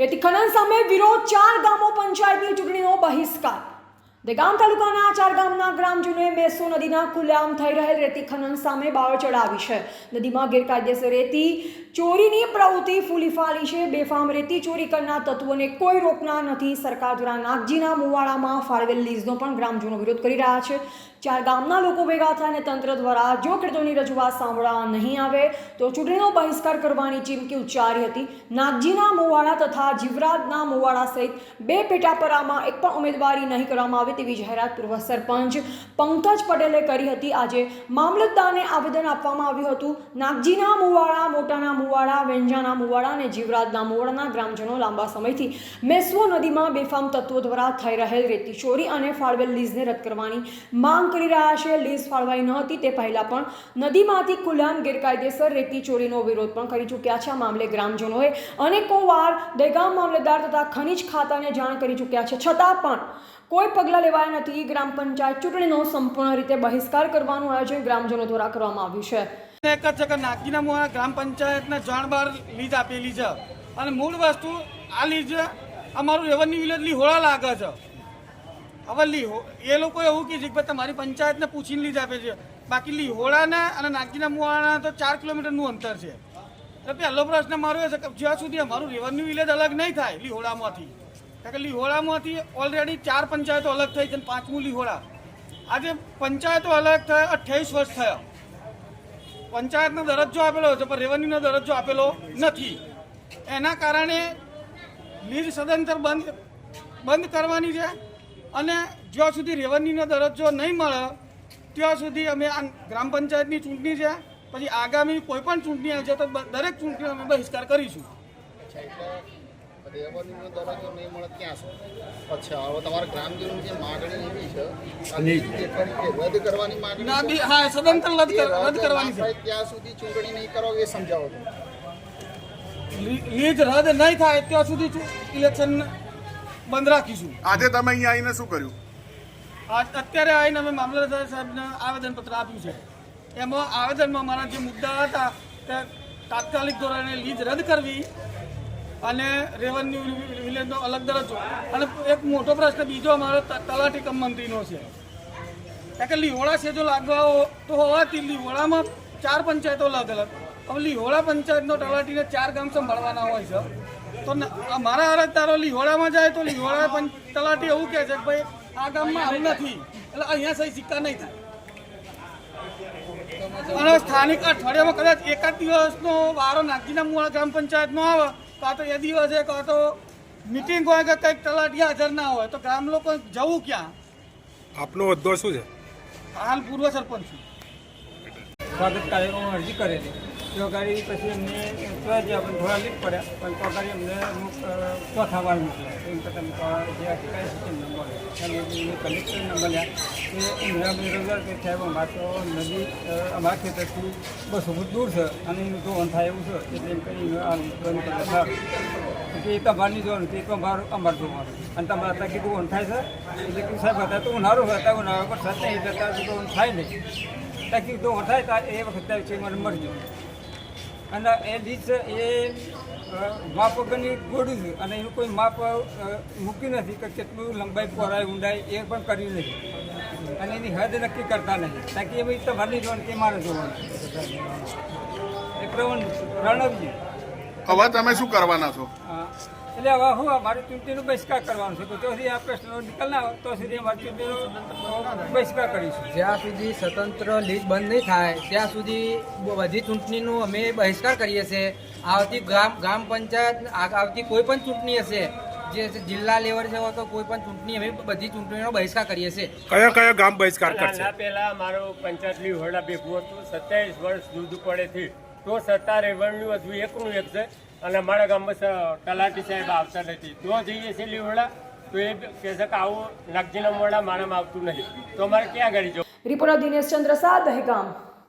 રેતી ખનન સામે વિરોધ ચાર ગામો પંચાયતની ચૂંટણીનો બહિષ્કાર. દેગામ તાલુકાના ચાર ગામના ગ્રામજનોએ મેસો નદીના ખુલ્લેઆમ થઈ રહેલ રેતી ખનન સામે બાળ ચડાવી છે. નદીમાં ગેરકાયદેસર રેતી, ચોરીની પ્રવૃત્તિ ફૂલી ફાલી છે. બેફામ રેતી ચોરી કરનાર તત્વોને કોઈ રોકના નથી. સરકાર દ્વારા નાગજીના મુવાડામાં ફાળવેલ લીઝનો પણ ગ્રામજનો વિરોધ કરી રહ્યા છે. ચાર ગામના લોકો ભેગા થાય અને તંત્ર દ્વારા જો ખેડૂતોની રજૂઆત સાંભળવા નહીં આવે, તો ચૂંટણીનો બહિષ્કાર કરવાની ચીમકી ઉચ્ચારી હતી. નાગજીના મુવાડા તથા જીવરાજના મુવાડા સહિત બે પેટાપરામાં એક પણ ઉમેદવારી નહીં કરવામાં આવે. તેવી જાહેરાત પૂર્વ સરપંચ પંકજ પટેલે કરી હતી. આજે મામલતદારને આવેદન આપવામાં આવ્યું હતું. નાગજીના મુવાડા, મોટાના મુવાડા, વેંજાના મુવાડા અને જીવરાજના મુવાડાના ગ્રામજનો લાંબા સમયથી મેસવો નદીમાં બેફામ તત્વો દ્વારા થઈ રહેલ રેતી ચોરી અને ફાળવેલ લીઝને રદ કરવાની માંગ કરી રહ્યા છે. લીઝ ફાળવાઈ ન હતી તે પહેલાં પણ નદીમાંથી ખુલ્લામ ગેરકાયદેસર રેતી ચોરીનો વિરોધ પણ કરી ચૂક્યા છે. આ મામલે ગ્રામજનોએ અનેકો વાર દહેગામ મામલતદાર તથા ખનિજ ખાતાને જાણ કરી ચૂક્યા છે. છતાં પણ કોઈ પગલાં લેવાયા નથી. ગ્રામ પંચાયત ચૂંટણીનો સંપૂર્ણ રીતે બહિષ્કાર કરવાનું આયોજન ગ્રામજનો દ્વારા કરવામાં આવ્યું છે. એક જ છે કે મોહા ગ્રામ પંચાયતને જાણ બહાર લીજ આપેલી છે. અને મૂળ વસ્તુ આ લીજ અમારું રેવન્યુ વિલેજ લીહોળા લાગે છે. હવે લીહો, એ લોકો એવું છે કે ભાઈ તમારી પંચાયતને પૂછીને લીજ આપે છે. બાકી લીહોળાના અને નાગીના મુવાના તો ચાર કિલોમીટરનું અંતર છે. તો પહેલો પ્રશ્ન મારો એ છે કે જ્યાં સુધી અમારું રેવન્યુ વિલેજ અલગ નહીં થાય લીહોળામાંથી કારણ કે ઓલરેડી ચાર પંચાયતો અલગ થઈ છે પાંચમું લીહોળા આજે પંચાયતો અલગ થયા, અઠ્યાવીસ વર્ષ થયા. પંચાયતનો દરજ્જો આપેલો છે, પણ રેવન્યુનો દરજ્જો આપેલો નથી. એના કારણે લીજ સદંતર બંધ બંધ કરવાની છે અને જ્યાં સુધી રેવન્યુનો દરજ્જો નહીં મળે, ત્યાં સુધી અમે આ ગ્રામ પંચાયતની ચૂંટણી છે. પછી આગામી કોઈ પણ ચૂંટણી આવશે તો દરેક ચૂંટણીનો અમે બહિષ્કાર કરીશું. રેવન્યુનો દરજ્જો નહીં મળે ક્યાં છે અચ્છા હવે તમારા ગ્રામજનોની જે માગણી એવી છે આ લીઝ જે કરી તે રદ કરવાની માગણી ના બી હા સદંતર રદ રદ રદ કરવાની છે. ત્યાં સુધી ચૂંટણી નહીં કરો એ સમજાવો લીજ રદ નહીં થાય ત્યાં સુધી ઇલેક્શન બંધ રાખીશું. આજે તમે અહીંયા આવીને શું કર્યું? આજ અત્યારે આવીને અમે મામલતદાર સાહેબને આવેદનપત્ર આપ્યું છે. એમાં આવેદનમાં મારા જે મુદ્દા હતા તે તાત્કાલિક ધોરણે લીજ રદ કરવી અને રેવન્યુ વિલેજનો અલગ દરજ્જો. અને એક મોટો પ્રશ્ન બીજો અમારો તલાટી કમ મંત્રીનો છે. કારણ કે લીહોળા છે જો લાગવા તો હોવાથી લીહોળામાં ચાર પંચાયતો અલગ અલગ. હવે લીહોળા પંચાયતનો તલાટીને ચાર ગામ સંભાળવાના હોય છે. તો મારા અરજદારો લીહોળામાં જાય તો લીહોળા પણ તલાટી એવું કહે છે કે ભાઈ, આ ગામમાં આવું નથી. એટલે અહીંયા સહી સિક્કા નહીં થાય. અને સ્થાનિક અઠવાડિયામાં કદાચ એકાદ દિવસનો વારો નાગજીના મુળા ગ્રામ પંચાયતનો આવે કાં તો એ દિવસે કાં તો મિટિંગ હોય કે કંઈક તલાટી હાજર ના હોય તો ગામ લોકો જવું ક્યાં? આપનો હોદ્દો શું છે? હાલ પૂર્વ સરપંચ છું. સ્વાગત કાર્યક્રમમાં અરજી કરેલી. તો પછી અમને તો જે આપણે થોડા લીક પડ્યા. પણ તો ગાડી અમને ચોથા વાર મોકલ્યા એમ કરતાં અમે તો જે અધિકારી કલેક્ટર નંબર લ્યા કે ઇન્દિરા બેરોજગાર કે સાહેબ, અમારે તો નદી અમારા ખેતરથી બસો ફૂટ દૂર છે અને એનું ધોન થાય એવું છે. એટલે એમ કરી બંધ સારું. એ તમારની જોવાનું કે એક અમારું અમારું જોવાનું અને તમારે અત્યારે કીધું ઓન થાય છે? એટલે કે સાહેબ હતા તો ઉનાળો હતા ઉનાળો પણ સત એ જતા તો થાય નહીં. ત્યાં કીધું ઓન થાય તો એ વખતે વિશે મને મરજો. અને એ લીજ એ માપ વગરની ગોળું છે. અને એનું કોઈ માપ મૂક્યું નથી કે કેટલું લંબાઈ પહોળાઈ ઊંડાઈ એ પણ કર્યું નથી. અને એની હદ નક્કી કરતા નથી. તાકી એ ભાઈ તમારી જોવાનું કે મારે જોવાનું. એ પ્રવણ પ્રણવજી. હવે તમે શું કરવાના છો. એટલે હવે હું અમારી ચૂંટણીનો બહિષ્કાર કરવાનો છે. તો સુધી આ પ્રશ્નનો નિકાલ ના આવે તો સુધી અમારી ચૂંટણીનો બહિષ્કાર કરીશું. જ્યાં સુધી સ્વતંત્ર લીગ બંધ નહીં થાય ત્યાં સુધી બધી ચૂંટણીનો અમે બહિષ્કાર કરીએ છીએ. આવતી ગ્રામ ગ્રામ પંચાયત આવતી કોઈ પણ ચૂંટણી હશે જે જિલ્લા લેવલ છે તો કોઈ પણ ચૂંટણી અમે બધી ચૂંટણીનો બહિષ્કાર કરીએ છીએ. કયા કયા ગામ બહિષ્કાર કરશે? પહેલા મારું પંચાયતની હોરડા ભેગું હતું. સત્યાવીસ વર્ષ દૂધ પડેથી તો સત્તા રેવન્યુ હજુ એકનું એક છે. અને અમારા ગામમાં તલાટી સાહેબ આવતા નથી. જો જઈએ છીએ લીવડા તો એ કહે છે કે આવું નાગજીના મોડા મારામાં આવતું નથી. તો અમારે ક્યાં ગાડી જવું? રિપોર્ટર દિનેશ ચંદ્ર શાહ દહેગામ